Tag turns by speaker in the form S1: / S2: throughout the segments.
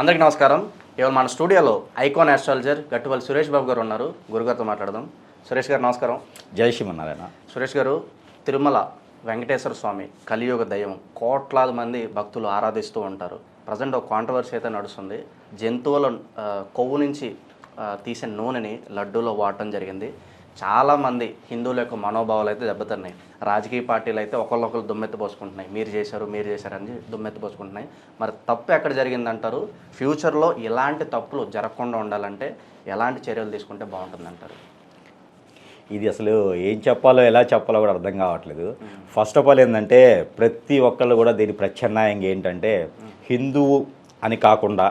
S1: అందరికీ నమస్కారం. ఇవాళ మన స్టూడియోలో ఐకాన్ ఆస్ట్రాలజర్ గట్టువల్లి సురేష్ బాబు గారు ఉన్నారు. గురుగారితో మాట్లాడదాం. సురేష్ గారు నమస్కారం.
S2: జై శ్రీమన్నారాయణ.
S1: సురేష్ గారు తిరుమల వెంకటేశ్వర స్వామి కలియుగ దైవం కోట్లాది మంది భక్తులు ఆరాధిస్తూ ఉంటారు. ప్రజెంట్ ఒక కాంట్రవర్సీ అయితే నడుస్తుంది. జంతువుల కొవ్వు నుంచి తీసిన నూనెని లడ్డూలో వాడటం జరిగింది. చాలామంది హిందువుల యొక్క మనోభావాలు అయితే దెబ్బతిన్నాయి. రాజకీయ పార్టీలు అయితే ఒకళ్ళొకరు దుమ్మెత్తి పోసుకుంటున్నాయి. మీరు చేశారు మీరు చేశారని దుమ్మెత్తిపోసుకుంటున్నాయి మరి తప్పు ఎక్కడ జరిగిందంటారు? ఫ్యూచర్లో ఇలాంటి తప్పులు జరగకుండా ఉండాలంటే ఎలాంటి చర్యలు తీసుకుంటే బాగుంటుందంటారు?
S2: ఇది అసలు ఏం చెప్పాలో ఎలా చెప్పాలో కూడా అర్థం కావట్లేదు. ఫస్ట్ ఆఫ్ ఆల్ ఏంటంటే ప్రతి ఒక్కళ్ళు కూడా దీని ప్రత్యామ్నాయంగా ఏంటంటే హిందువు అని కాకుండా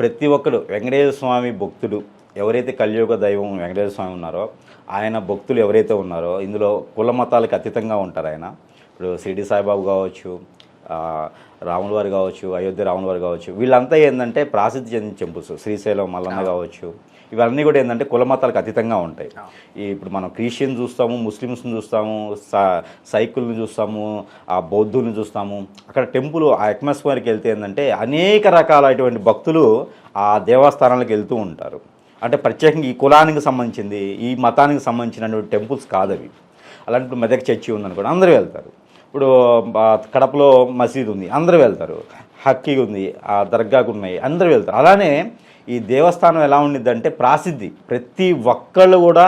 S2: ప్రతి ఒక్కరు వెంకటేశ్వర స్వామి భక్తుడు ఎవరైతే కలియుగ దైవం వెంకటేశ్వర స్వామి ఉన్నారో ఆయన భక్తులు ఎవరైతే ఉన్నారో ఇందులో కుల మతాలకు అతీతంగా ఉంటారు ఆయన. ఇప్పుడు షిరిడి సాయిబాబు కావచ్చు రాముల వారు కావచ్చు అయోధ్య రాముల వారు కావచ్చు వీళ్ళంతా ఏంటంటే ప్రాసిద్ధి చెందిన టెంపుల్స్ శ్రీశైలం మల్లన్న కావచ్చు. ఇవన్నీ కూడా ఏంటంటే కుల మతాలకు అతీతంగా ఉంటాయి. ఈ ఇప్పుడు మనం క్రిస్టియన్ చూస్తాము ముస్లిమ్స్ని చూస్తాము స- సైకుల్ని చూస్తాము ఆ బౌద్ధుల్ని చూస్తాము. అక్కడ టెంపుల్ ఆ అట్మాస్ఫియర్కి వెళ్తే ఏంటంటే అనేక రకాలైనటువంటి భక్తులు ఆ దేవస్థానాలకు వెళ్తూ ఉంటారు. అంటే ప్రత్యేకంగా ఈ కులానికి సంబంధించింది ఈ మతానికి సంబంధించినటువంటి టెంపుల్స్ కాదవి అలాంటి మెదక్ చర్చి ఉందనుకోండి అందరూ వెళ్తారు. ఇప్పుడు కడపలో మసీద్ ఉంది అందరూ వెళ్తారు. హక్కీ ఉంది ఆ దర్గాకు ఉన్నాయి అందరూ వెళ్తారు. అలానే ఈ దేవస్థానం ఎలా ఉండిద్దంటే ప్రాసిద్ధి. ప్రతి ఒక్కళ్ళు కూడా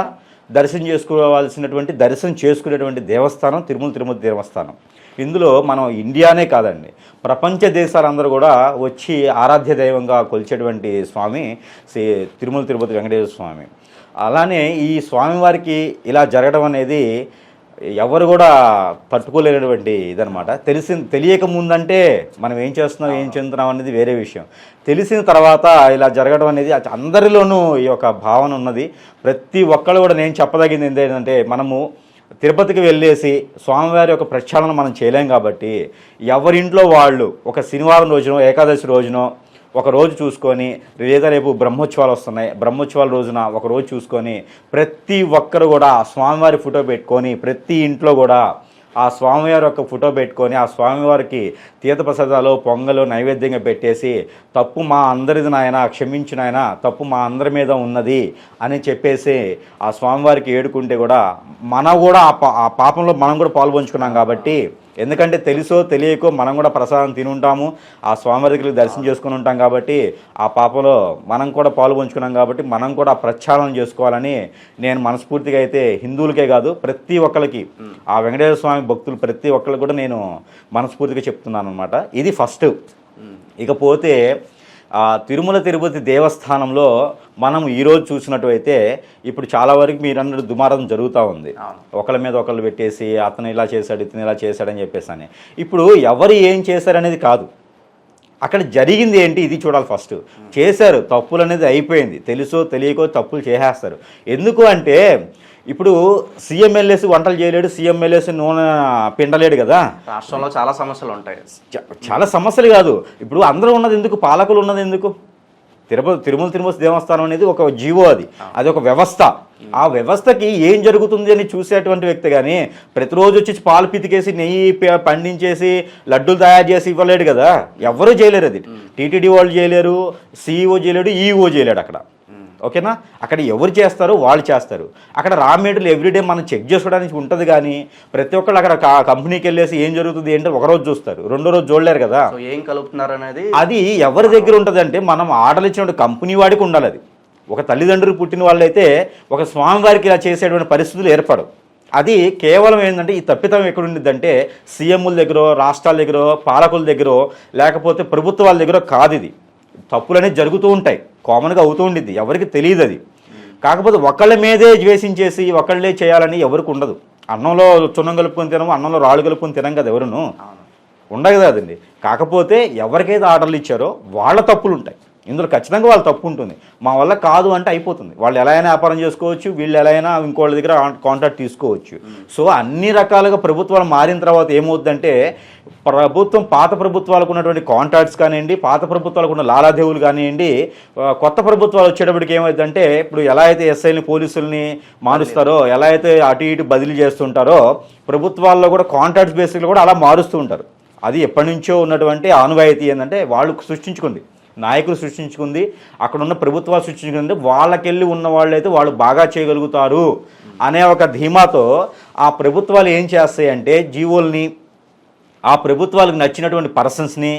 S2: దర్శనం చేసుకోవాల్సినటువంటి దర్శనం చేసుకునేటువంటి దేవస్థానం తిరుమల తిరుమల దేవస్థానం. ఇందులో మనం ఇండియానే కాదండి. ప్రపంచ దేశాలందరూ కూడా వచ్చి ఆరాధ్య దైవంగా కొలిచేటువంటి స్వామి శ్రీ తిరుమల తిరుపతి వెంకటేశ్వర స్వామి. అలానే ఈ స్వామివారికి ఇలా జరగడం అనేది ఎవరు కూడా పట్టుకోలేనటువంటి ఇదనమాట తెలిసి తెలియక ముందంటే మనం ఏం చేస్తున్నాం ఏం చెందుతున్నాం అనేది వేరే విషయం. తెలిసిన తర్వాత ఇలా జరగడం అనేది అందరిలోనూ ఈ యొక్క భావన ఉన్నది. ప్రతి ఒక్కళ్ళు కూడా నేను చెప్పదగింది ఏంటంటే మనము తిరుపతికి వెళ్ళేసి స్వామివారి యొక్క ప్రక్షాళన మనం చేయలేం కాబట్టి ఎవరింట్లో వాళ్ళు ఒక శనివారం రోజునో ఏకాదశి రోజునో ఒక రోజు చూసుకొని లేదా రేపు బ్రహ్మోత్సవాలు వస్తున్నాయి. బ్రహ్మోత్సవాల రోజున ఒక రోజు చూసుకొని ప్రతి ఒక్కరు కూడా స్వామివారి ఫోటో పెట్టుకొని ప్రతి ఇంట్లో కూడా ఆ స్వామివారి యొక్క ఫోటో పెట్టుకొని ఆ స్వామివారికి తీర్థప్రసాదాలు పొంగలు నైవేద్యంగా పెట్టేసి తప్పు మా అందరిది నాయన క్షమించిన ఆయన తప్పు మా అందరి మీద ఉన్నది అని చెప్పేసి ఆ స్వామివారికి ఏడుకుంటే కూడా మన కూడా ఆ ఆ పాపంలో మనం కూడా పాల్పంచుకున్నాం కాబట్టి ఎందుకంటే తెలుసో తెలియకో మనం కూడా ప్రసాదం తిని ఉంటాము ఆ స్వామి దగ్గరికి దర్శనం చేసుకుని ఉంటాం కాబట్టి ఆ పాపలో మనం కూడా పాలు పంచుకున్నాం కాబట్టి మనం కూడా ప్రక్షాళన చేసుకోవాలని నేను మనస్ఫూర్తిగా అయితే హిందువులకే కాదు ప్రతి ఒక్కరికి ఆ వెంకటేశ్వర స్వామి భక్తులు ప్రతి ఒక్కరికి కూడా నేను మనస్ఫూర్తిగా చెప్తున్నాను అనమాట ఇది ఫస్ట్. ఇకపోతే ఆ తిరుమల తిరుపతి దేవస్థానంలో మనం ఈరోజు చూసినట్టయితే ఇప్పుడు చాలా వరకు మీరు అన్నట్టు దుమారం జరుగుతూ ఉంది. ఒకళ్ళ మీద ఒకళ్ళు పెట్టేసి అతను ఇలా చేశాడు ఇతను ఇలా చేశాడని చెప్పేసి అని ఇప్పుడు ఎవరు ఏం చేశారనేది కాదు. అక్కడ జరిగింది ఏంటి ఇది చూడాలి ఫస్ట్. చేశారు తప్పులు అనేది అయిపోయింది. తెలుసో తెలియకో తప్పులు చేసేస్తారు. ఎందుకు అంటే ఇప్పుడు సీఎంఎల్ఏసి వంటలు చేయలేడు సీఎంఎల్ఏసి నూనె పిండలేడు కదా.
S1: రాష్ట్రంలో చాలా సమస్యలు ఉంటాయి.
S2: చాలా సమస్యలు కాదు. ఇప్పుడు అందరూ ఉన్నది ఎందుకు? పాలకులు ఉన్నది ఎందుకు? తిరుపతి తిరుమల తిరుమల దేవస్థానం అనేది ఒక జీవో అది. అది ఒక వ్యవస్థ. ఆ వ్యవస్థకి ఏం జరుగుతుంది అని చూసేటువంటి వ్యక్తి కానీ ప్రతిరోజు వచ్చి పాలు పితికేసి నెయ్యి పండించేసి లడ్డూలు తయారు చేసి ఇవ్వలేడు కదా. ఎవరు చేయలేరు అది. టీటీడీ వాళ్ళు చేయలేరు సీఈఓ చేయలేడు ఈఓ చేయలేడు అక్కడ. ఓకేనా? అక్కడ ఎవరు చేస్తారో వాళ్ళు చేస్తారు. అక్కడ రా మెటీరియల్ ఎవ్రీడే మనం చెక్ చేసుకోవడానికి ఉంటుంది కానీ ప్రతి ఒక్కళ్ళు అక్కడ కంపెనీకి వెళ్ళేసి ఏం జరుగుతుంది ఏంటో ఒక రోజు చూస్తారు. రెండో రోజు చూడలేరు కదా.
S1: ఏం కలుపుతున్నారు అనేది
S2: అది ఎవరి దగ్గర ఉంటుంది అంటే మనం ఆర్డర్ ఇచ్చినటువంటి కంపెనీ వాడికి ఉండాలి అది. ఒక తల్లిదండ్రులు పుట్టిన వాళ్ళైతే ఒక స్వామివారికి ఇలా చేసేటువంటి పరిస్థితులు ఏర్పడవు. అది కేవలం ఏంటంటే ఈ తప్పితం ఎక్కడ ఉండిద్దంటే సీఎంల దగ్గర రాష్ట్రాల దగ్గర పాలకుల దగ్గర లేకపోతే ప్రభుత్వాల దగ్గర కాదు ఇది. తప్పులు అనేవి జరుగుతూ ఉంటాయి. కామన్గా అవుతూ ఉండిద్ది. ఎవరికి తెలియదు అది. కాకపోతే ఒకళ్ళ మీదే ద్వేషించేసి ఒకళ్ళే చేయాలని ఎవరికి ఉండదు. అన్నంలో చున్నం కలుపుకొని తినము అన్నంలో రాళ్ళు కలుపుకొని తినం కదా ఎవరును? ఉండదు కదండి. కాకపోతే ఎవరికైతే ఆర్డర్లు ఇచ్చారో వాళ్ళ తప్పులు ఉంటాయి. ఇందులో ఖచ్చితంగా వాళ్ళు తప్పు ఉంటుంది. మా వల్ల కాదు అంటే అయిపోతుంది. వాళ్ళు ఎలా అయినా వ్యాపారం చేసుకోవచ్చు వీళ్ళు ఎలా అయినా ఇంకోళ్ళ దగ్గర కాంటాక్ట్ తీసుకోవచ్చు. సో అన్ని రకాలుగా ప్రభుత్వాలు మారిన తర్వాత ఏమవుతుందంటే ప్రభుత్వం పాత ప్రభుత్వాలకు ఉన్నటువంటి కాంట్రాక్ట్స్ కానివ్వండి పాత ప్రభుత్వాలకు ఉన్న లాలాదేవులు కానివ్వండి కొత్త ప్రభుత్వాలు వచ్చేటప్పటికి ఏమవుతుందంటే ఇప్పుడు ఎలా అయితే ఎస్ఐని పోలీసుల్ని మారుస్తారో ఎలా అయితే అటు ఇటు బదిలీ చేస్తుంటారో ప్రభుత్వాల్లో కూడా కాంట్రాక్ట్స్ బేసిక్లో కూడా అలా మారుస్తూ ఉంటారు. అది ఎప్పటి నుంచో ఉన్నటువంటి ఆనువాయితీ ఏంటంటే వాళ్ళు సృష్టించుకుంది. నాయకులు సృష్టించుకుంది అక్కడ ఉన్న ప్రభుత్వాలు సృష్టించుకుంది వాళ్ళకెళ్ళి ఉన్న వాళ్ళైతే వాళ్ళు బాగా చేయగలుగుతారు అనే ఒక ధీమాతో ఆ ప్రభుత్వాలు ఏం చేస్తాయంటే జీవోల్ని ఆ ప్రభుత్వాలకు నచ్చినటువంటి పర్సన్స్ని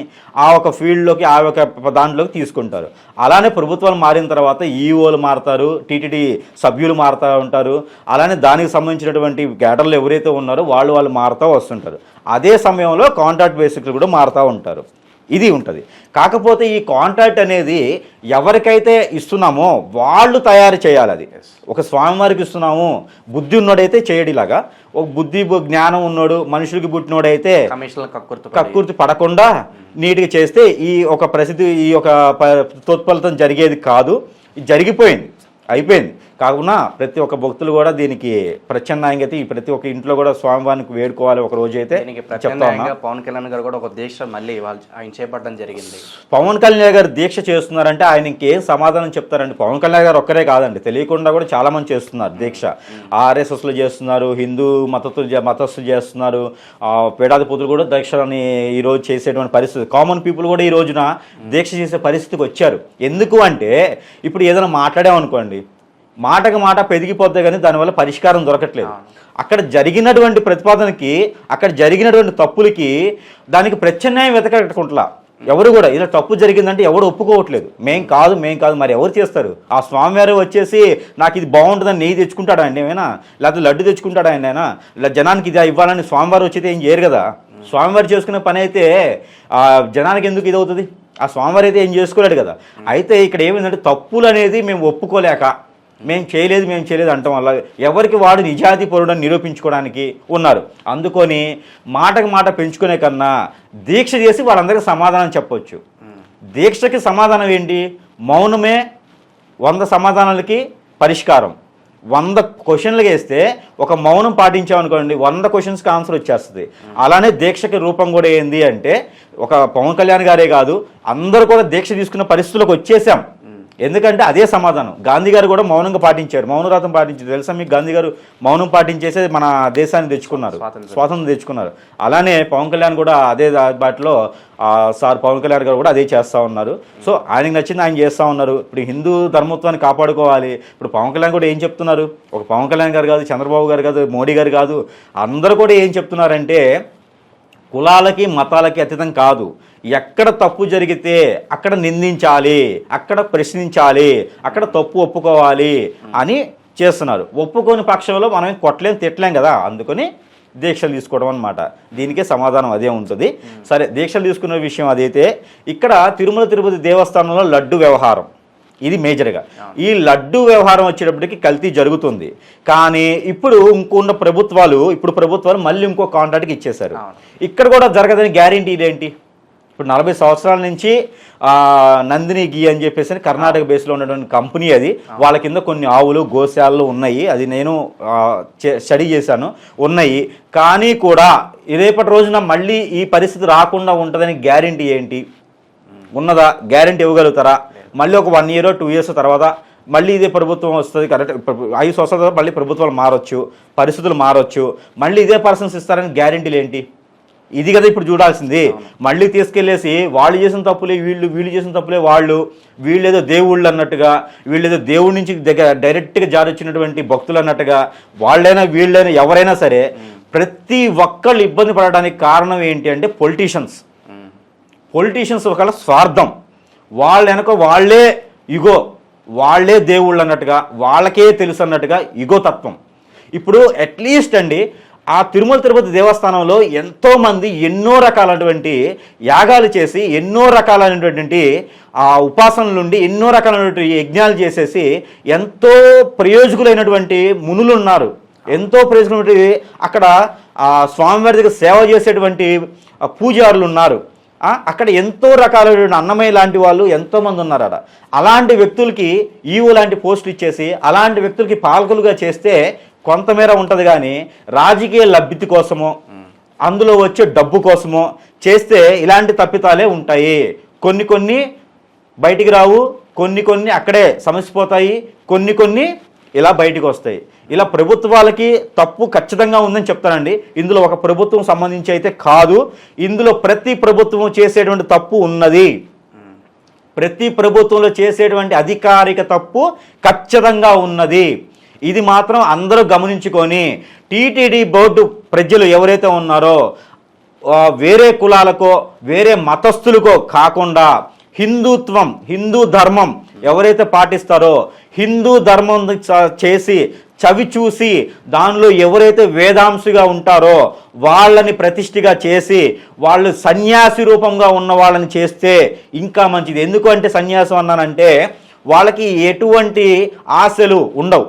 S2: ఆ ఒక ఫీల్డ్లోకి ఆ ఒక దాంట్లోకి తీసుకుంటారు. అలానే ప్రభుత్వాలు మారిన తర్వాత ఈఓలు మారుతారు టీటీడీ సభ్యులు మారుతూ ఉంటారు. అలానే దానికి సంబంధించినటువంటి కేటర్లు ఎవరైతే ఉన్నారో వాళ్ళు వాళ్ళు మారుతూ వస్తుంటారు. అదే సమయంలో కాంట్రాక్ట్ బేసిక్లు కూడా మారుతూ ఉంటారు. ఇది ఉంటుంది. కాకపోతే ఈ కాంట్రాక్ట్ అనేది ఎవరికైతే ఇస్తున్నామో వాళ్ళు తయారు చేయాలి అది. ఒక స్వామివారికి ఇస్తున్నాము బుద్ధి ఉన్నోడైతే చేయడు ఇలాగా ఒక బుద్ధి జ్ఞానం ఉన్నోడు మనుషులకి పుట్టినోడైతే
S1: కక్కుర్తి
S2: పడకుండా నీట్గా చేస్తే ఈ ఒక ప్రసిద్ధి ఈ ఒక తోత్ఫలితం జరిగేది కాదు. ఇది జరిగిపోయింది. అయిపోయింది. కావున ప్రతి ఒక్క భక్తులు కూడా దీనికి ప్రత్యామ్నాయంగా అయితే ప్రతి ఒక్క ఇంట్లో కూడా స్వామివారికి వేడుకోవాలి ఒక రోజు అయితే
S1: పవన్ కళ్యాణ్ గారు కూడా ఒక దీక్ష మళ్ళీ ఆయన చేపట్టడం జరిగింది.
S2: పవన్ కళ్యాణ్ గారు దీక్ష చేస్తున్నారంటే ఆయన ఇంకేం సమాధానం చెప్తారండి? పవన్ కళ్యాణ్ గారు ఒక్కరే కాదండి తెలియకుండా కూడా చాలా మంది చేస్తున్నారు దీక్ష. ఆర్ఎస్ఎస్లు చేస్తున్నారు హిందూ మతస్థులు మతస్థులు చేస్తున్నారు పేడాది పుత్రులు కూడా దీక్షలని ఈరోజు చేసేటువంటి పరిస్థితి. కామన్ పీపుల్ కూడా ఈ రోజున దీక్ష చేసే పరిస్థితికి వచ్చారు. ఎందుకు అంటే ఇప్పుడు ఏదైనా మాట్లాడామనుకోండి మాటకు మాట పెరిగిపోతే కానీ దానివల్ల పరిష్కారం దొరకట్లేదు. అక్కడ జరిగినటువంటి ప్రతిపాదనకి అక్కడ జరిగినటువంటి తప్పులకి దానికి ప్రత్యామ్నాయం వెతకట్టుకుంటలా ఎవరు కూడా ఇలా తప్పు జరిగిందంటే ఎవడు ఒప్పుకోవట్లేదు. మేం కాదు మేం కాదు మరి ఎవరు చేస్తారు? ఆ స్వామివారు వచ్చేసి నాకు ఇది బాగుంటుందని నెయ్యి తెచ్చుకుంటాడా అండి ఏమైనా? లేకపోతే లడ్డు తెచ్చుకుంటాడా ఆయన అయినా ఇలా జనానికి ఇది ఇవ్వాలని స్వామివారు వచ్చేది ఏం చేయరు కదా? స్వామివారు చేసుకునే పని అయితే ఆ జనానికి ఎందుకు ఇది అవుతుంది ఆ స్వామివారు అయితే ఏం చేసుకోలేడు కదా. అయితే ఇక్కడ ఏమైందంటే తప్పులు అనేది మేము ఒప్పుకోలేక మేము చేయలేదు మేము చేయలేదు అంటాం. వల్ల ఎవరికి వాడు నిజాతి పరుడని నిరూపించుకోవడానికి ఉన్నారు. అందుకొని మాటకు మాట పెంచుకునే కన్నా దీక్ష చేసి వాళ్ళందరికీ సమాధానం చెప్పొచ్చు. దీక్షకి సమాధానం ఏంటి? మౌనమే వంద సమాధానాలకి పరిష్కారం. వంద క్వశ్చన్లు వేస్తే ఒక మౌనం పాటించామనుకోండి వంద క్వశ్చన్స్కి ఆన్సర్ వచ్చేస్తుంది. అలానే దీక్షకి రూపం కూడా ఏంది అంటే ఒక పవన్ కళ్యాణ్ గారే కాదు అందరూ కూడా దీక్ష తీసుకున్న పరిస్థితులకు వచ్చేసాం. ఎందుకంటే అదే సమాధానం. గాంధీ గారు కూడా మౌనంగా పాటించారు. మౌనవ్రతం పాటించారు. తెలుసా మీకు? గాంధీ గారు మౌనం పాటించేసే మన దేశాన్ని తెచ్చుకున్నారు.
S1: స్వాతంత్రం.
S2: తెచ్చుకున్నారు. అలానే పవన్ కళ్యాణ్ కూడా అదే బాటలో సార్ పవన్ కళ్యాణ్ గారు కూడా అదే చేస్తూ ఉన్నారు. సో ఆయనకి నచ్చింది ఆయన చేస్తూ ఉన్నారు. ఇప్పుడు హిందూ ధర్మత్వాన్ని కాపాడుకోవాలి. ఇప్పుడు పవన్ కళ్యాణ్ కూడా ఏం చెప్తున్నారు? ఒక పవన్ కళ్యాణ్ గారు కాదు చంద్రబాబు గారు కాదు మోడీ గారు కాదు అందరూ కూడా ఏం చెప్తున్నారంటే కులాలకి మతాలకి అతీతం కాదు. ఎక్కడ తప్పు జరిగితే అక్కడ నిందించాలి అక్కడ ప్రశ్నించాలి అక్కడ తప్పు ఒప్పుకోవాలి అని చేస్తున్నారు. ఒప్పుకోని పక్షంలో మనం కొట్టలేం తిట్టలేం కదా. అందుకని దీక్షలు తీసుకోవడం అనమాట దీనికే సమాధానం అదే ఉంటుంది. సరే దీక్షలు తీసుకున్న విషయం అదైతే ఇక్కడ తిరుమల తిరుపతి దేవస్థానంలో లడ్డు వ్యవహారం. ఇది మేజర్గా. ఈ లడ్డు వ్యవహారం వచ్చేటప్పటికి కల్తీ జరుగుతుంది. కానీ ఇప్పుడు ఇంకొన్న ప్రభుత్వాలు ఇప్పుడు ప్రభుత్వాలు మళ్ళీ ఇంకో కాంట్రాక్ట్కి ఇచ్చేశారు. ఇక్కడ కూడా జరగదని గ్యారంటీ ఇదేంటి ఇప్పుడు నలభై సంవత్సరాల నుంచి నందిని గీ అని చెప్పేసి కర్ణాటక బేస్లో ఉన్నటువంటి కంపెనీ అది. వాళ్ళ కింద కొన్ని ఆవులు గోశాలలు ఉన్నాయి. అది నేను స్టడీ చేశాను. ఉన్నాయి. కానీ కూడా రేపటి రోజున మళ్ళీ ఈ పరిస్థితి రాకుండా ఉంటుందని గ్యారంటీ ఏంటి? ఉన్నదా? గ్యారంటీ ఇవ్వగలుగుతారా? మళ్ళీ ఒక వన్ ఇయర్ టూ ఇయర్స్ తర్వాత మళ్ళీ ఇదే ప్రభుత్వం వస్తుంది. కరెక్ట్. ఐదు సంవత్సరాల తర్వాత మళ్ళీ ప్రభుత్వాలు మారొచ్చు పరిస్థితులు మారొచ్చు. మళ్ళీ ఇదే పర్సన్స్ ఇస్తారని గ్యారంటీలు ఏంటి? ఇది కదా ఇప్పుడు చూడాల్సింది. మళ్ళీ తీసుకెళ్ళేసి వాళ్ళు చేసిన తప్పులే వీళ్ళు వీళ్ళు చేసిన తప్పులే వాళ్ళు వీళ్ళేదో దేవుళ్ళు అన్నట్టుగా వీళ్ళేదో దేవుడి నుంచి దగ్గర డైరెక్ట్గా జారొచ్చినటువంటి భక్తులు అన్నట్టుగా వాళ్ళైనా వీళ్ళైనా ఎవరైనా సరే ప్రతి ఒక్కళ్ళు ఇబ్బంది పడడానికి కారణం ఏంటి అంటే పొలిటీషియన్స్. పొలిటీషియన్స్ ఒకళ్ళ స్వార్థం. వాళ్ళ వెనక వాళ్ళే ఇగో వాళ్ళే దేవుళ్ళు అన్నట్టుగా వాళ్ళకే తెలుసు అన్నట్టుగా ఇగో తత్వం. ఇప్పుడు అట్లీస్ట్ అండి ఆ తిరుమల తిరుపతి దేవస్థానంలో ఎంతోమంది ఎన్నో రకాలైనటువంటి యాగాలు చేసి ఎన్నో రకాలైనటువంటి ఆ ఉపాసనల నుండి ఎన్నో రకాలైనటువంటి యజ్ఞాలు చేసేసి ఎంతో ప్రయోజకులైనటువంటి మునులు ఉన్నారు. ఎంతో ప్రయోజకులైనటువంటి అక్కడ ఆ స్వామివారి దగ్గర సేవ చేసేటువంటి పూజారులు ఉన్నారు. అక్కడ ఎంతో రకాలైనటువంటి అన్నమయ్య లాంటి వాళ్ళు ఎంతోమంది ఉన్నారు అక్కడ. అలాంటి వ్యక్తులకి ఈవో లాంటి పోస్టులు ఇచ్చేసి అలాంటి వ్యక్తులకి పాలకులుగా చేస్తే కొంతమేర ఉంటుంది కానీ రాజకీయ లబ్ధి కోసమో అందులో వచ్చే డబ్బు కోసమో చేస్తే ఇలాంటి తప్పితాలే ఉంటాయి. కొన్ని కొన్ని బయటికి రావు కొన్ని కొన్ని అక్కడే సమసిపోతాయి కొన్ని కొన్ని ఇలా బయటికి వస్తాయి. ఇలా ప్రభుత్వాలకి తప్పు ఖచ్చితంగా ఉందని చెప్తానండి. ఇందులో ఒక ప్రభుత్వం సంబంధించి అయితే కాదు. ఇందులో ప్రతి ప్రభుత్వం చేసేటువంటి తప్పు ఉన్నది. ప్రతి ప్రభుత్వంలో చేసేటువంటి అధికారిక తప్పు ఖచ్చితంగా ఉన్నది. ఇది మాత్రం అందరూ గమనించుకొని టీటీడీ బోర్డు ప్రజలు ఎవరైతే ఉన్నారో వేరే కులాలకో వేరే మతస్థులకో కాకుండా హిందూత్వం హిందూ ధర్మం ఎవరైతే పాటిస్తారో హిందూ ధర్మం చేసి చవి చూసి దానిలో ఎవరైతే వేదాంశుగా ఉంటారో వాళ్ళని ప్రతిష్ఠగా చేసి వాళ్ళు సన్యాసి రూపంగా ఉన్న వాళ్ళని చేస్తే ఇంకా మంచిది. ఎందుకు అంటే సన్యాసం అన్నానంటే వాళ్ళకి ఎటువంటి ఆశలు ఉండవు.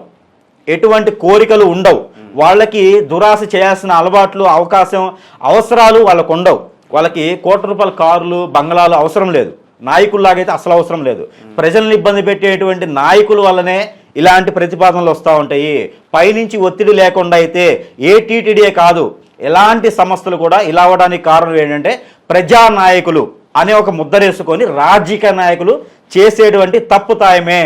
S2: ఎటువంటి కోరికలు ఉండవు. వాళ్ళకి దురాశ చేయాల్సిన అలవాట్లు అవకాశం అవసరాలు వాళ్ళకు ఉండవు. వాళ్ళకి కోట్ల రూపాయల కార్లు బంగ్లాలు అవసరం లేదు. నాయకుల్లాగైతే అసలు అవసరం లేదు. ప్రజల్ని ఇబ్బంది పెట్టేటువంటి నాయకుల వల్లనే ఇలాంటి ప్రతిపాదనలు వస్తూ ఉంటాయి. పైనుంచి ఒత్తిడి లేకుండా అయితే ఏ టీటీడీఏ కాదు ఎలాంటి సంస్థలు కూడా ఇలా అవడానికి కారణం ఏంటంటే ప్రజానాయకులు అనే ఒక ముద్దరేసుకొని రాజకీయ నాయకులు చేసేటువంటి తప్పు తాయమే.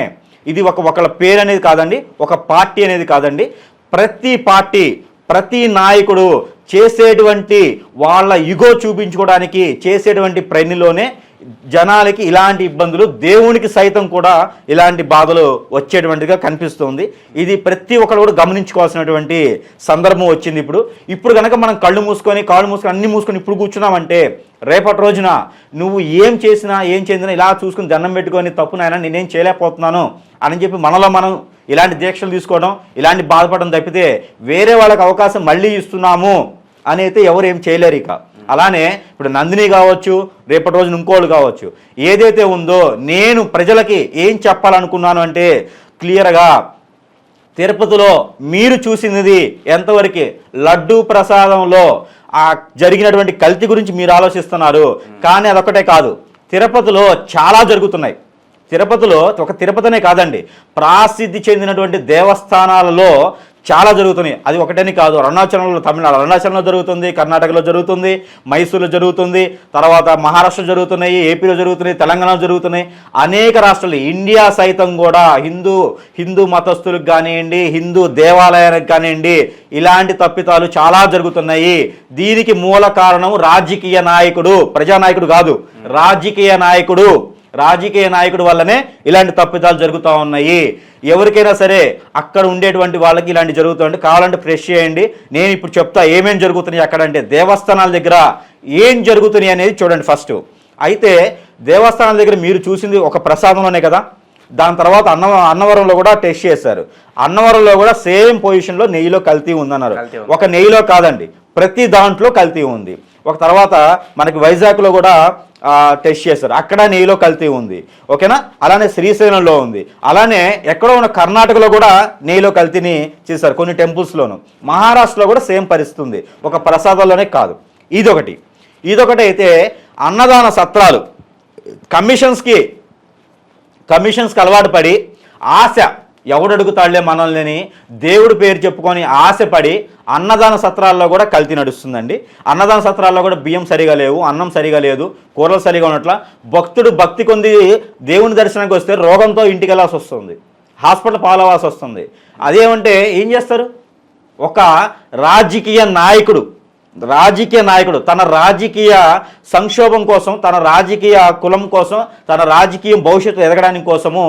S2: ఇది ఒక ఒకళ్ళ పేరు అనేది కాదండి ఒక పార్టీ అనేది కాదండి. ప్రతి పార్టీ ప్రతి నాయకుడు చేసేటువంటి వాళ్ళ ఇగో చూపించుకోవడానికి చేసేటువంటి ప్రనిలోనే జనాలకి ఇలాంటి ఇబ్బందులు దేవునికి సైతం కూడా ఇలాంటి బాధలు వచ్చేటువంటిగా కనిపిస్తుంది. ఇది ప్రతి ఒక్కరు కూడా గమనించుకోవాల్సినటువంటి సందర్భం వచ్చింది ఇప్పుడు. ఇప్పుడు కనుక మనం కళ్ళు మూసుకొని కాళ్ళు మూసుకొని అన్ని మూసుకొని ఇప్పుడు కూర్చున్నామంటే రేపటి రోజున నువ్వు ఏం చేసినా ఏం చేసినా ఇలా చూసుకుని దండం పెట్టుకొని తప్పు నాయన నేనేం చేయలేకపోతున్నాను. అని చెప్పి మనలో మనం ఇలాంటి దీక్షలు తీసుకోవడం ఇలాంటి బాధపడడం తప్పితే వేరే వాళ్ళకి అవకాశం మళ్ళీ ఇస్తున్నాము అని అయితే ఎవరు ఏం చేయలేరు ఇక. అలానే ఇప్పుడు నందిని కావచ్చు రేపటి రోజున ఇంకోళ్ళు కావచ్చు. ఏదైతే ఉందో నేను ప్రజలకి ఏం చెప్పాలనుకున్నాను అంటే క్లియర్గా తిరుపతిలో మీరు చూసినది ఎంతవరకు లడ్డు ప్రసాదంలో ఆ జరిగినటువంటి కల్తీ గురించి మీరు ఆలోచిస్తున్నారు. కానీ అదొకటే కాదు. తిరుపతిలో చాలా జరుగుతున్నాయి. తిరుపతిలో ఒక తిరుపతినే కాదండి ప్రాసిద్ధి చెందినటువంటి దేవస్థానాలలో చాలా జరుగుతున్నాయి. అది ఒకటని కాదు అరుణాచలంలో తమిళనాడు అరుణాచలంలో జరుగుతుంది కర్ణాటకలో జరుగుతుంది మైసూరులో జరుగుతుంది తర్వాత మహారాష్ట్ర జరుగుతున్నాయి ఏపీలో జరుగుతున్నాయి తెలంగాణలో జరుగుతున్నాయి. అనేక రాష్ట్రాలు ఇండియా సైతం కూడా హిందూ హిందూ మతస్థులకు కానివ్వండి హిందూ దేవాలయానికి కానివ్వండి ఇలాంటి తప్పితాలు చాలా జరుగుతున్నాయి. దీనికి మూల కారణం రాజకీయ నాయకుడు ప్రజానాయకుడు కాదు. రాజకీయ నాయకుడు రాజకీయ నాయకుడు వల్లనే ఇలాంటి తప్పిదాలు జరుగుతూ ఉన్నాయి. ఎవరికైనా సరే అక్కడ ఉండేటువంటి వాళ్ళకి ఇలాంటి జరుగుతుంది కావాలంటే ఫ్రెష్ చేయండి. నేను ఇప్పుడు చెప్తా ఏమేం జరుగుతున్నాయి అక్కడంటే దేవస్థానాల దగ్గర ఏం జరుగుతున్నాయి అనేది చూడండి ఫస్ట్. అయితే దేవస్థానాల దగ్గర మీరు చూసింది ఒక ప్రసాదంలోనే కదా. దాని తర్వాత అన్న అన్నవరంలో కూడా టెస్ట్ చేశారు. అన్నవరంలో కూడా సేమ్ పొజిషన్లో నెయ్యిలో కల్తీ ఉందన్నారు. ఒక నెయ్యిలో కాదండి. ప్రతి దాంట్లో కల్తీ ఉంది. ఒక తర్వాత మనకి వైజాగ్లో కూడా టెస్ట్ చేశారు. అక్కడ నెయ్యిలో కల్తీ ఉంది. ఓకేనా? అలానే శ్రీశైలంలో ఉంది. అలానే ఎక్కడో ఉన్న కర్ణాటకలో కూడా నెయ్యిలో కల్తీని చేశారు. కొన్ని టెంపుల్స్లోను. మహారాష్ట్రలో కూడా సేమ్ పరిస్థితి ఉంది. ఒక ప్రసాదంలోనే కాదు. ఇదొకటి. ఇదొకటి అయితే అన్నదాన సత్రాలు. కమిషన్స్కి కమిషన్స్కి అలవాటు పడి ఆశ ఎవడు అడుగుతాడులే మనల్ని దేవుడి పేరు చెప్పుకొని ఆశపడి అన్నదాన సత్రాల్లో కూడా కల్తీ నడుస్తుందండి. అన్నదాన సత్రాల్లో కూడా బియ్యం సరిగా లేవు అన్నం సరిగా లేదు కూరలు సరిగా ఉన్నట్ల భక్తుడు భక్తి కొంది దేవుని దర్శనానికి వస్తే రోగంతో ఇంటికి వెళ్ళాల్సి వస్తుంది. హాస్పిటల్ పాలవాల్సి వస్తుంది. అదేమంటే ఏం చేస్తారు? ఒక రాజకీయ నాయకుడు రాజకీయ నాయకుడు తన రాజకీయ సంక్షోభం కోసం తన రాజకీయ కులం కోసం తన రాజకీయ భవిష్యత్తు ఎదగడానికి కోసము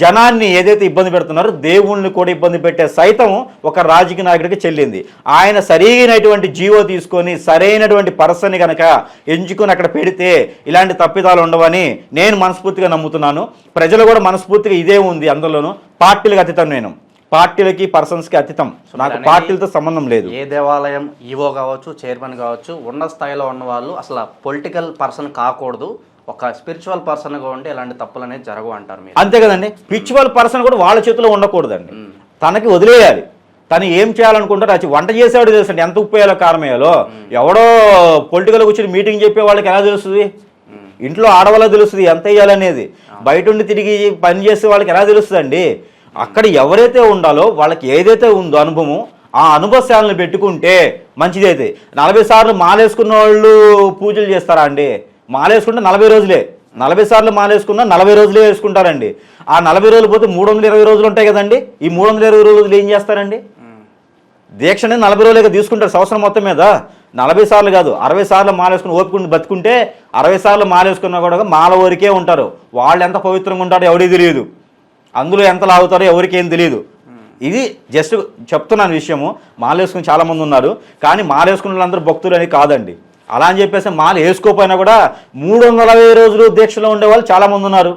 S2: జనాన్ని ఏదైతే ఇబ్బంది పెడుతున్నారో దేవుణ్ణి కూడా ఇబ్బంది పెట్టే సైతం ఒక రాజకీయ నాయకుడికి చెల్లింది. ఆయన సరైనటువంటి జీవో తీసుకొని సరైనటువంటి పర్సన్ కనుక ఎంచుకొని అక్కడ పెడితే ఇలాంటి తప్పిదాలు ఉండవని నేను మనస్ఫూర్తిగా నమ్ముతున్నాను. ప్రజలు కూడా మనస్ఫూర్తిగా ఇదే ఉంది అందులోనూ. పార్టీలకు అతీతం నేను. పార్టీలకి పర్సన్స్కి అతీతం. నాకు పార్టీలతో సంబంధం లేదు.
S1: ఏ దేవాలయం ఈవో కావచ్చు చైర్మన్ కావచ్చు ఉన్న స్థాయిలో ఉన్న వాళ్ళు అసలు పొలిటికల్ పర్సన్ కాకూడదు. ఒక స్పిరిచువల్ పర్సన్గా ఉంటే ఇలాంటి తప్పులు అనేది జరగవు అంటారు మీరు.
S2: అంతే కదండి. స్పిరిచువల్ పర్సన్ కూడా వాళ్ళ చేతిలో ఉండకూడదండి. తనకి వదిలేయాలి. తను ఏం చేయాలనుకుంటారో అది వంట చేసేవాడు తెలుసండి. ఎంత ఉప్పు వేయాలో కారం వేయాలో. ఎవడో పొలిటికల్ కూర్చొని మీటింగ్ చెప్పే వాళ్ళకి ఎలా తెలుస్తుంది? ఇంట్లో ఆడవాళ్ళకి తెలుస్తుంది ఎంత వేయాలనేది. బయట ఉండి తిరిగి పని చేసే వాళ్ళకి ఎలా తెలుస్తుందండి? అక్కడ ఎవరైతే ఉండాలో వాళ్ళకి ఏదైతే ఉందో అనుభవం ఆ అనుభవశాలను పెట్టుకుంటే మంచిదైతే. నలభై సార్లు మాలేసుకున్న వాళ్ళు పూజలు చేస్తారా అండి? మాలేసుకుంటే నలభై రోజులే. నలభై సార్లు మాలేసుకున్నా నలభై రోజులే వేసుకుంటారండి. ఆ నలభై రోజులు పోతే మూడు వందల ఇరవై రోజులు ఉంటాయి కదండి? ఈ మూడు వందల ఇరవై రోజులు ఏం చేస్తారండి? దీక్ష అనేది నలభై రోజులుగా తీసుకుంటారు సంవత్సరం మొత్తం మీద. నలభై సార్లు కాదు అరవై సార్లు మాల వేసుకుని ఓపుకుని బతుకుంటే అరవై సార్లు మాల వేసుకున్నా కూడా మాల ఊరికే ఉంటారు. వాళ్ళు ఎంత పవిత్రంగా ఉంటారో ఎవరికి తెలియదు. అందులో ఎంత లాగుతారో ఎవరికి తెలియదు ఇది జస్ట్ చెప్తున్నాను విషయము. మాల వేసుకుని చాలా మంది ఉన్నారు. కానీ మాల వేసుకున్న వాళ్ళందరూ భక్తులు అని కాదండి. అలా అని చెప్పేసి మాల వేసుకోపోయినా కూడా మూడు వందల అరవై రోజులు దీక్షలో ఉండే వాళ్ళు చాలా మంది ఉన్నారు.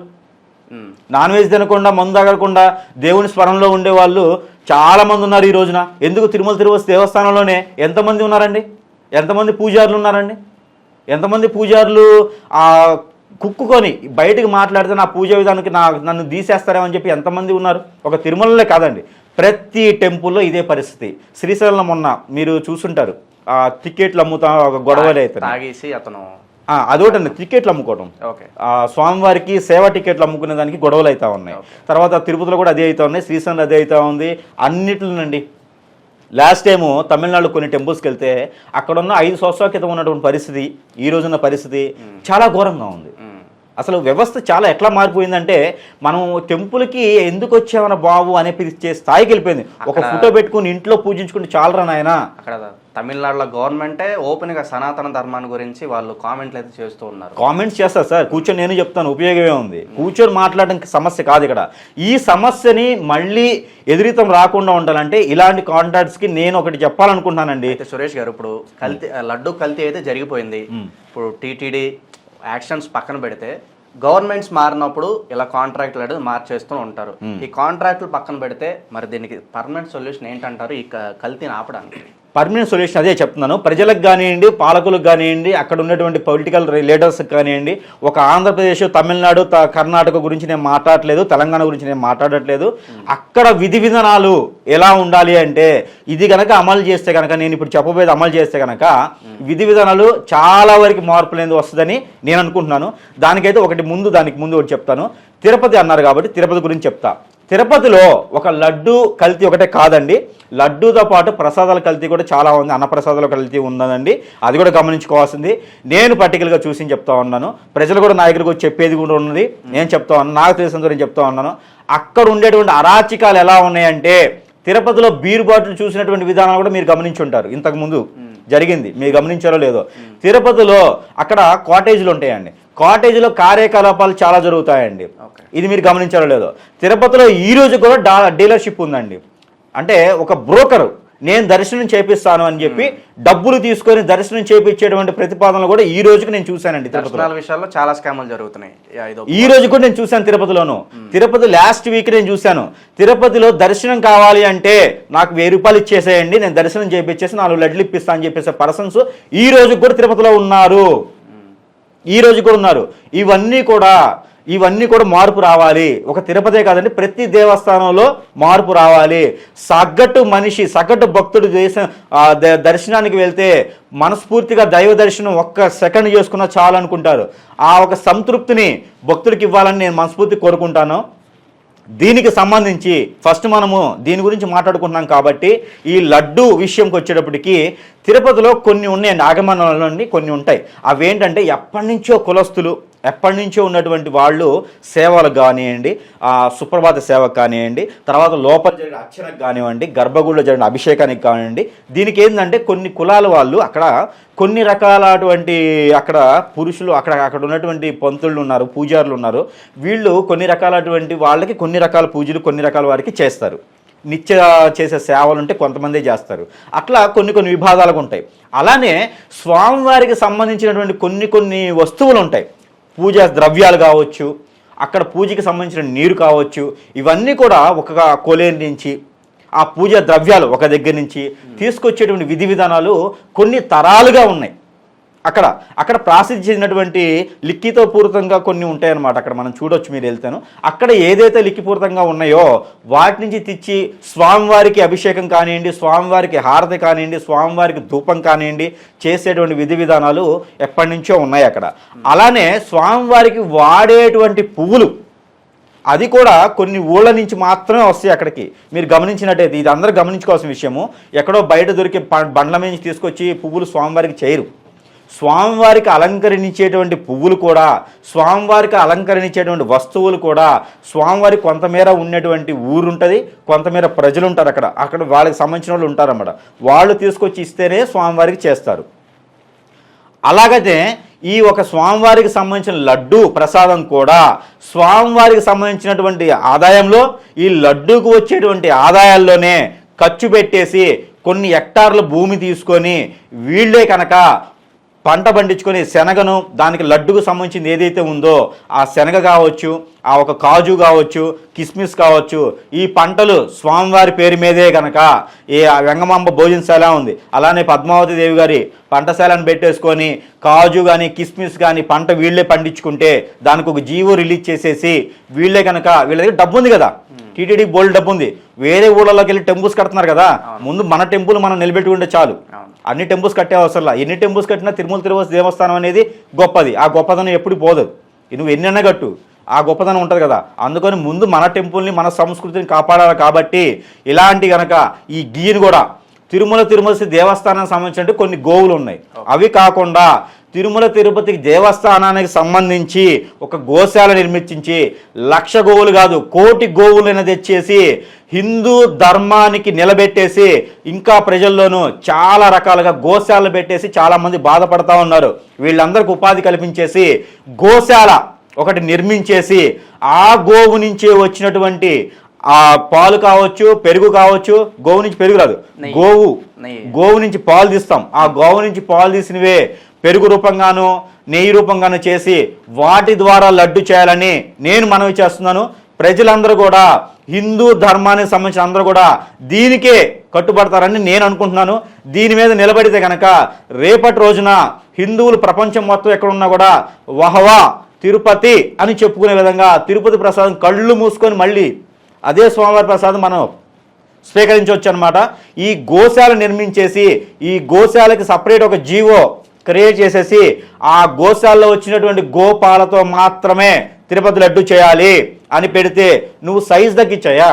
S2: నాన్ వెజ్ తినకుండా మందు తాగకుండా దేవుని స్మరణలో ఉండే వాళ్ళు చాలా మంది ఉన్నారు ఈ రోజున. ఎందుకు తిరుమల తిరుపతి దేవస్థానంలోనే? ఎంతమంది ఉన్నారండి? ఎంతమంది పూజారులు ఉన్నారండి? ఎంతమంది పూజారులు ఆ కుక్కుకొని బయటకు మాట్లాడితే నా పూజ విధానానికి నా నన్ను తీసేస్తారేమని చెప్పి ఎంతమంది ఉన్నారు? ఒక తిరుమలనే కాదండి. ప్రతి టెంపుల్లో ఇదే పరిస్థితి. శ్రీశైలం మొన్న మీరు చూసుంటారు. ఆ టికెట్లు అమ్ముతా ఒక గొడవలు అయితే
S1: అతను
S2: అదొకటండి. టికెట్లు అమ్ముకోవడం. స్వామివారికి సేవా టికెట్లు అమ్ముకునే దానికి గొడవలు అవుతా ఉన్నాయి. తర్వాత తిరుపతిలో కూడా అదే అవుతా ఉన్నాయి. శ్రీశైలం అదే అవుతా ఉంది. అన్నిటిలోనండి. లాస్ట్ టైము తమిళనాడు కొన్ని టెంపుల్స్కి వెళ్తే అక్కడ ఉన్న ఐదు సంవత్సరాల క్రితం ఉన్నటువంటి పరిస్థితి ఈ రోజున్న పరిస్థితి చాలా ఘోరంగా ఉంది
S1: ఉమ్.
S2: అసలు వ్యవస్థ చాలా ఎట్లా మారిపోయిందంటే మనం టెంపుల్కి ఎందుకు వచ్చామన్న బాబు అనే పిలిచే స్థాయికి వెళ్ళిపోయింది. ఒక ఫోటో పెట్టుకుని ఇంట్లో పూజించుకుంటే చాలరా నాయనా?
S1: అక్కడ తమిళనాడులో గవర్నమెంటే ఓపెన్గా సనాతన ధర్మాన్ని గురించి వాళ్ళు కామెంట్లు అయితే చేస్తూ ఉన్నారు.
S2: కామెంట్స్ చేస్తారు సార్. కూర్చొని నేను చెప్తాను ఉపయోగమే ఉంది. కూర్చొని మాట్లాడడానికి సమస్య కాదు ఇక్కడ. ఈ సమస్యని మళ్ళీ ఎదురితం రాకుండా ఉండాలంటే ఇలాంటి కాంటాక్ట్స్కి నేను ఒకటి చెప్పాలనుకుంటున్నానండి.
S1: సురేష్ గారు ఇప్పుడు కల్తీ లడ్డు కల్తీ అయితే జరిగిపోయింది. ఇప్పుడు టీటీడీ యాక్షన్స్ పక్కన పెడితే గవర్నమెంట్స్ మారినప్పుడు ఇలా కాంట్రాక్ట్లు అనేది మార్చేస్తూ ఉంటారు. ఈ కాంట్రాక్ట్లు పక్కన పెడితే మరి దీనికి పర్మనెంట్ సొల్యూషన్ ఏంటంటారు? ఈ కల్తీని ఆపడానికి.
S2: పర్మనెంట్ సొల్యూషన్ అదే చెప్తున్నాను. ప్రజలకు కానివ్వండి పాలకులకు కానివ్వండి అక్కడ ఉన్నటువంటి పొలిటికల్ లీడర్స్కి కానివ్వండి ఒక ఆంధ్రప్రదేశ్ తమిళనాడు త- కర్ణాటక గురించి నేను మాట్లాడట్లేదు తెలంగాణ గురించి నేను మాట్లాడట్లేదు. అక్కడ విధి విధానాలు ఎలా ఉండాలి అంటే ఇది కనుక అమలు చేస్తే కనుక నేను ఇప్పుడు చెప్పబోయేది అమలు చేస్తే కనుక విధి విధానాలు చాలా వరకు మార్పు అనేది వస్తుందని నేను అనుకుంటున్నాను. దానికైతే ఒకటి ముందు దానికి ముందు ఒకటి చెప్తాను. తిరుపతి అన్నారు కాబట్టి తిరుపతి గురించి చెప్తా. తిరుపతిలో ఒక లడ్డు కల్తీ ఒకటే కాదండి. లడ్డూతో పాటు ప్రసాదాల కల్తీ కూడా చాలా ఉంది. అన్నప్రసాదాల కల్తీ ఉందండి అది కూడా గమనించుకోవాల్సింది. నేను పర్టికులర్గా చూసి చెప్తా ఉన్నాను. ప్రజలు కూడా నా చెప్పేది కూడా ఉన్నది. నేను చెప్తా ఉన్నాను. నాకు తెలిసిన నేను చెప్తా ఉన్నాను. అక్కడ ఉండేటువంటి అరాచకాలు ఎలా ఉన్నాయంటే తిరుపతిలో బీర్ బాటిల్ చూసినటువంటి విధానాలు కూడా మీరు గమనించి ఉంటారు ఇంతకు ముందు జరిగింది. మీరు గమనించారో లేదో. తిరుపతిలో అక్కడ కాటేజీలు ఉంటాయండి. కాటేజీలో కార్యకలాపాలు చాలా జరుగుతాయండి. ఇది మీరు గమనించారో లేదో. తిరుపతిలో ఈ రోజు కూడా డా డీలర్షిప్ ఉందండి. అంటే ఒక బ్రోకర్ నేను దర్శనం చేపిస్తాను అని చెప్పి డబ్బులు తీసుకొని దర్శనం చేపించేటువంటి ప్రతిపాదనలు కూడా ఈ రోజుకి నేను చూశానండి తిరుపతిలో.
S1: దర్శనాల విషయాల్లో చాలా స్కాములు జరుగుతున్నాయి.
S2: ఈ రోజు కూడా నేను చూశాను తిరుపతిలోను. తిరుపతి లాస్ట్ వీక్ నేను చూశాను. తిరుపతిలో దర్శనం కావాలి అంటే నాకు వెయ్యి రూపాయలు ఇచ్చేసేయండి నేను దర్శనం చేపించేసి నాలుగు లడ్లు ఇప్పిస్తా అని చెప్పేసి పర్సన్స్ ఈ రోజు కూడా తిరుపతిలో ఉన్నారు. ఈ రోజు కూడా ఉన్నారు. ఇవన్నీ కూడా ఇవన్నీ కూడా మార్పు రావాలి. ఒక తిరుపతే కాదండి ప్రతి దేవస్థానంలో మార్పు రావాలి. సగటు మనిషి సగటు భక్తుడు చేసిన ద- దర్శనానికి వెళ్తే మనస్ఫూర్తిగా దైవ దర్శనం ఒక్క సెకండ్ చేసుకున్నా చాలనుకుంటారు ఆ ఒక సంతృప్తిని భక్తుడికి ఇవ్వాలని నేను మనస్ఫూర్తి కోరుకుంటాను. దీనికి సంబంధించి ఫస్ట్ మనము దీని గురించి మాట్లాడుకుంటున్నాం కాబట్టి ఈ లడ్డు విషయంకి వచ్చేటప్పటికి తిరుపతిలో కొన్ని ఉన్నాయి ఆగమనంలోని కొన్ని ఉంటాయి. అవేంటంటే ఎప్పటి నుంచో కులస్తులు ఎప్పటి నుంచో ఉన్నటువంటి వాళ్ళు సేవలు కానివ్వండి ఆ సుప్రభాత సేవకు కానివ్వండి తర్వాత లోపల జరిగిన అర్చనకు కానివ్వండి గర్భగుడిలో జరిగిన అభిషేకానికి కానివ్వండి దీనికి ఏంటంటే కొన్ని కులాల వాళ్ళు అక్కడ కొన్ని రకాలటువంటి అక్కడ పురుషులు అక్కడ అక్కడ ఉన్నటువంటి పంతులు ఉన్నారు పూజారులు ఉన్నారు. వీళ్ళు కొన్ని రకాలటువంటి వాళ్ళకి కొన్ని రకాల పూజలు కొన్ని రకాల వారికి చేస్తారు. నిత్య చేసే సేవలు ఉంటే కొంతమందే చేస్తారు. అట్లా కొన్ని కొన్ని విభాగాలకు ఉంటాయి. అలానే స్వామివారికి సంబంధించినటువంటి కొన్ని కొన్ని వస్తువులు ఉంటాయి. పూజా ద్రవ్యాలు కావచ్చు అక్కడ పూజకి సంబంధించిన నీరు కావచ్చు ఇవన్నీ కూడా ఒక కొలేరు నుంచి ఆ పూజ ద్రవ్యాలు ఒక దగ్గర నుంచి తీసుకొచ్చేటువంటి విధి విధానాలు కొన్ని తరాలుగా ఉన్నాయి. అక్కడ అక్కడ ప్రాసిద్ధి చెందినటువంటి లిక్కితో పూరితంగా కొన్ని ఉంటాయన్నమాట అక్కడ మనం చూడొచ్చు మీరు వెళ్తాను. అక్కడ ఏదైతే లిక్కిపూరితంగా ఉన్నాయో వాటి నుంచి తెచ్చి స్వామివారికి అభిషేకం కానివ్వండి స్వామివారికి హారతి కానివ్వండి స్వామివారికి ధూపం కానివ్వండి చేసేటువంటి విధి విధానాలు ఎప్పటి నుంచో ఉన్నాయి అక్కడ. అలానే స్వామివారికి వాడేటువంటి పువ్వులు అది కూడా కొన్ని ఊళ్ళ నుంచి మాత్రమే వస్తాయి అక్కడికి. మీరు గమనించినట్టయితే ఇది అందరూ గమనించుకోవాల్సిన విషయము. ఎక్కడో బయట దొరికే బండ్ల మీద నుంచి తీసుకొచ్చి పువ్వులు స్వామివారికి చేయరు. స్వామివారికి అలంకరించేటువంటి పువ్వులు కూడా స్వామివారికి అలంకరించేటువంటి వస్తువులు కూడా స్వామివారికి కొంతమేర ఉన్నటువంటి ఊరు ఉంటుంది కొంతమేర ప్రజలు ఉంటారు అక్కడ. అక్కడ వాళ్ళకి సంబంధించిన వాళ్ళు ఉంటారన్నమాట. వాళ్ళు తీసుకొచ్చి ఇస్తేనే స్వామివారికి చేస్తారు. అలాగైతే ఈ ఒక స్వామివారికి సంబంధించిన లడ్డు ప్రసాదం కూడా స్వామివారికి సంబంధించినటువంటి ఆదాయంలో ఈ లడ్డూకు వచ్చేటువంటి ఆదాయాల్లోనే ఖర్చు పెట్టేసి కొన్ని హెక్టార్ల భూమి తీసుకొని వీళ్ళే కనుక పంట పండించుకొని శనగను దానికి లడ్డుకు సంబంధించింది ఏదైతే ఉందో ఆ శనగ కావచ్చు ఆ ఒక కాజు కావచ్చు కిస్మిస్ కావచ్చు ఈ పంటలు స్వామివారి పేరు మీదే కనుక ఏ వెంగమాంబ భోజనశాల ఉంది. అలానే పద్మావతి దేవి గారి పంటశాలను పెట్టేసుకొని కాజు కానీ కిస్మిస్ కానీ పంట వీళ్ళే పండించుకుంటే దానికి ఒక జీవో రిలీజ్ చేసేసి వీళ్ళే కనుక వీళ్ళ దగ్గర డబ్బు ఉంది కదా. టీటీడీ బోల్డ్ డబ్బు ఉంది. వేరే ఊళ్ళలోకి వెళ్ళి టెంపుల్స్ కడుతున్నారు కదా. ముందు మన టెంపుల్ మనం నిలబెట్టుకుంటే చాలు. అన్ని టెంపుల్స్ కట్టే అవసరంలా ఎన్ని టెంపుల్స్ కట్టినా తిరుమల తిరుపతి దేవస్థానం అనేది గొప్పది. ఆ గొప్పదనం ఎప్పుడు పోదు. నువ్వు ఎన్నైనా కట్టు. ఆ గొప్పదనం ఉంటుంది కదా. అందుకని ముందు మన టెంపుల్ని మన సంస్కృతిని కాపాడాలి కాబట్టి ఇలాంటి గనక ఈ గీని కూడా తిరుమల తిరుమల దేవస్థానానికి సంబంధించిన కొన్ని గోవులు ఉన్నాయి. అవి కాకుండా తిరుమల తిరుపతి దేవస్థానానికి సంబంధించి ఒక గోశాల నిర్మించి లక్ష గోవులు కాదు కోటి గోవులను తెచ్చేసి హిందూ ధర్మానికి నిలబెట్టేసి ఇంకా ప్రజల్లోనూ చాలా రకాలుగా గోశాలలు పెట్టేసి చాలా మంది బాధపడతా ఉన్నారు వీళ్ళందరికీ ఉపాధి కల్పించేసి గోశాల ఒకటి నిర్మించేసి ఆ గోవు నుంచే వచ్చినటువంటి ఆ పాలు కావచ్చు పెరుగు కావచ్చు గోవు నుంచి పెరుగు రాదు. గోవు. గోవు నుంచి పాలు తీస్తాం ఆ గోవు నుంచి పాలు తీసినవే పెరుగు రూపంగాను నెయ్యి రూపంగాను చేసి వాటి ద్వారా లడ్డు చేయాలని నేను మనవి చేస్తున్నాను. ప్రజలందరూ కూడా హిందూ ధర్మానికి సంబంధించిన అందరూ కూడా దీనికే కట్టుబడతారని నేను అనుకుంటున్నాను. దీని మీద నిలబడితే కనుక రేపటి రోజున హిందువులు ప్రపంచం మొత్తం ఎక్కడున్నా కూడా వహవా తిరుపతి అని చెప్పుకునే విధంగా తిరుపతి ప్రసాదం కళ్ళు మూసుకొని మళ్ళీ అదే స్వామివారి ప్రసాదం మనం స్వీకరించవచ్చు అనమాట ఈ గోశాల నిర్మించేసి ఈ గోశాలకి సపరేట్ ఒక జీవో క్రియేట్ చేసేసి ఆ గోశాలలో వచ్చినటువంటి గోపాలతో మాత్రమే తిరుపతి లడ్డు చేయాలి అని పెడితే నువ్వు సైజ్ తగ్గించాయా?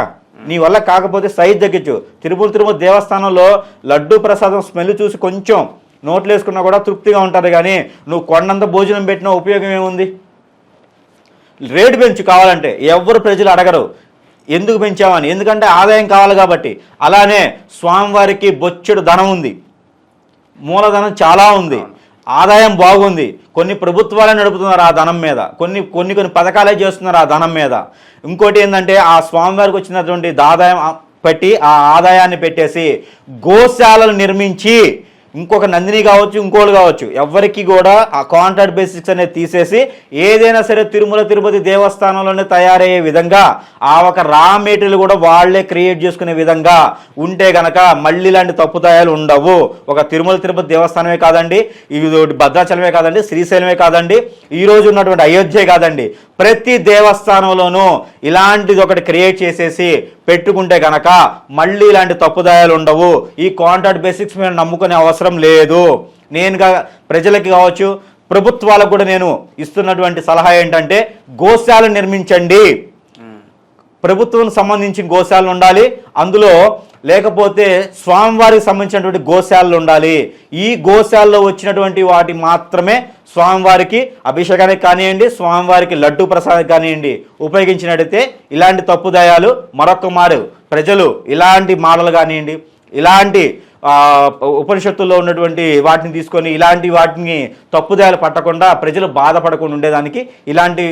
S2: నీ వల్ల కాకపోతే సైజ్ తగ్గించు. తిరుపతి తిరుపతి దేవస్థానంలో లడ్డు ప్రసాదం స్మెల్ చూసి కొంచెం నోట్లు వేసుకున్నా కూడా తృప్తిగా ఉంటుంది కానీ నువ్వు కొండంత భోజనం పెట్టిన ఉపయోగం ఏముంది? రేటు పెంచు కావాలంటే. ఎవరు ప్రజలు అడగరు. ఎందుకు పెంచామని ఎందుకంటే ఆదాయం కావాలి కాబట్టి. అలానే స్వామివారికి బొచ్చెడు ధనం ఉంది. మూలధనం చాలా ఉంది. ఆదాయం బాగుంది. కొన్ని ప్రభుత్వాలే నడుపుతున్నారు ఆ ధనం మీద. కొన్ని కొన్ని కొన్ని పథకాలే చేస్తున్నారు ఆ ధనం మీద. ఇంకోటి ఏంటంటే ఆ స్వామివారికి వచ్చినటువంటి ఆదాయం పెట్టి ఆ ఆదాయాన్ని పెట్టేసి గోశాలలు నిర్మించి ఇంకొక నందిని కావచ్చు ఇంకోటి కావచ్చు ఎవరికి కూడా ఆ కాంట్రాక్ట్ బేసిక్స్ అనేది తీసేసి ఏదైనా సరే తిరుమల తిరుపతి దేవస్థానంలోనే తయారయ్యే విధంగా ఆ ఒక రా మెటీరియల్ కూడా వాళ్ళే క్రియేట్ చేసుకునే విధంగా ఉంటే గనక మళ్ళీ ఇలాంటి తప్పుదాయాలు ఉండవు. ఒక తిరుమల తిరుపతి దేవస్థానమే కాదండి ఇది ఒకటి భద్రాచలమే కాదండి శ్రీశైలమే కాదండి ఈ రోజు ఉన్నటువంటి అయోధ్య కాదండి. ప్రతి దేవస్థానంలోనూ ఇలాంటిది ఒకటి క్రియేట్ చేసేసి పెట్టుకుంటే గనక మళ్ళీ ఇలాంటి తప్పుదాయాలు ఉండవు. ఈ కాంట్రాక్ట్ బేసిక్స్ మీద నమ్ముకునే అవసరం లేదు. నేనుగా ప్రజలకి కావచ్చు ప్రభుత్వాలకు కూడా నేను ఇస్తున్నటువంటి సలహా ఏంటంటే గోశాలు నిర్మించండి. ప్రభుత్వం సంబంధించిన గోశాలలు ఉండాలి. అందులో లేకపోతే స్వామివారికి సంబంధించినటువంటి గోశాలలు ఉండాలి. ఈ గోశాలలో వచ్చినటువంటి వాటి మాత్రమే స్వామివారికి అభిషేకానికి కానివ్వండి స్వామివారికి లడ్డు ప్రసాదం కానివ్వండి ఉపయోగించినట్టయితే ఇలాంటి తప్పుదయాలు మరొక మారు. ప్రజలు ఇలాంటి మాటలు కానివ్వండి ఇలాంటి ఉపనిషత్తుల్లో ఉన్నటువంటి వాటిని తీసుకొని ఇలాంటి వాటిని తప్పుదాలు పట్టకుండా ప్రజలు బాధపడకుండా ఉండేదానికి ఇలాంటి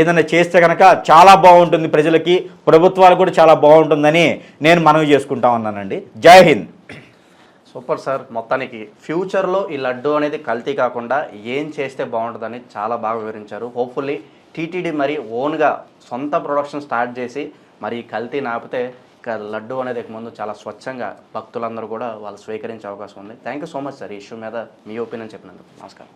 S2: ఏదైనా చేస్తే కనుక చాలా బాగుంటుంది ప్రజలకి ప్రభుత్వాలు కూడా చాలా బాగుంటుందని నేను మనవి చేసుకుంటా ఉన్నానండి. జై హింద్.
S1: సూపర్ సార్ మొత్తానికి ఫ్యూచర్లో ఈ లడ్డు అనేది కల్తీ కాకుండా ఏం చేస్తే బాగుంటుందని చాలా బాగా వివరించారు. హోప్ఫుల్లీ టీటీడీ మరి ఓన్గా సొంత ప్రొడక్షన్ స్టార్ట్ చేసి మరి ఈ కల్తీ నాపితే ఇక లడ్డు అనేది ఇక ముందు చాలా స్వచ్ఛంగా భక్తులందరూ కూడా వాళ్ళు స్వీకరించే అవకాశం ఉంది. Thank you so much sir ఈ ఇష్యూ మీద మీ ఒపీనియన్ చెప్పినందుకు. నమస్కారం.